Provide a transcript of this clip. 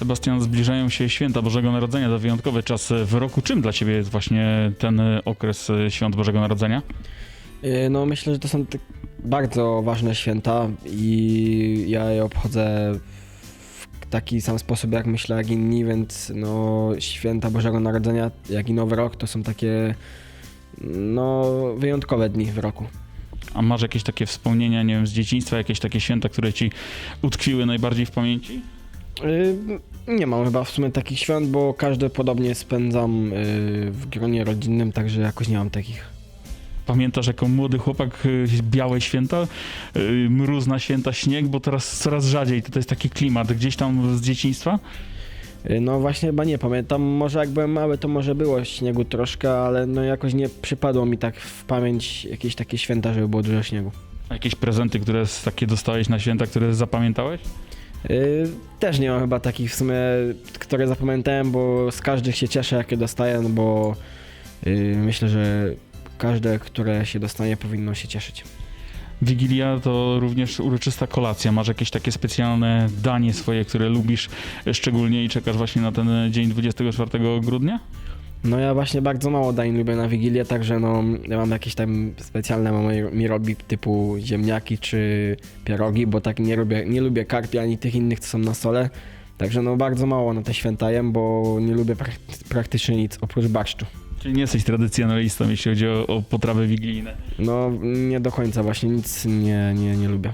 Sebastian, zbliżają się święta Bożego Narodzenia, to wyjątkowy czas w roku. Czym dla Ciebie jest właśnie ten okres świąt Bożego Narodzenia? Y, No myślę, że to są bardzo ważne święta i ja je obchodzę w taki sam sposób jak myślę jak inni, więc no święta Bożego Narodzenia, jak i Nowy Rok to są takie no wyjątkowe dni w roku. A masz jakieś takie wspomnienia, nie wiem, z dzieciństwa, jakieś takie święta, które Ci utkwiły najbardziej w pamięci? Y, Nie mam chyba w sumie takich świąt, bo każde podobnie spędzam y, w gronie rodzinnym, także jakoś nie mam takich. Pamiętasz jako młody chłopak y, białe święta, mróz na święta, śnieg, bo teraz coraz rzadziej to, jest taki klimat gdzieś tam z dzieciństwa? No właśnie chyba nie pamiętam, może jak byłem mały to może było śniegu troszkę, ale no jakoś nie przypadło mi tak w pamięć jakieś takie święta, żeby było dużo śniegu. A Jakieś prezenty, które takie dostałeś na święta, które zapamiętałeś? Y, Też nie mam chyba takich w sumie, które zapamiętałem, bo z każdych się cieszę jakie dostaję, no bo y, myślę, że każde, które się dostanie powinno się cieszyć. Wigilia to również uroczysta kolacja. Masz jakieś takie specjalne danie swoje, które lubisz szczególnie i czekasz właśnie na ten dzień 24 grudnia? No ja właśnie bardzo mało dań lubię na Wigilię, także no ja mam jakieś tam specjalne mama mi- robi typu ziemniaki czy pierogi, bo tak nie lubię, nie lubię karpi ani tych innych, co są na stole. Także no bardzo mało na te święta jem, bo nie lubię prak- praktycznie nic oprócz barszczu. Czyli nie jesteś tradycjonalistą, jeśli chodzi o, o potrawy wigilijne. No nie do końca właśnie nic nie, nie, nie lubię.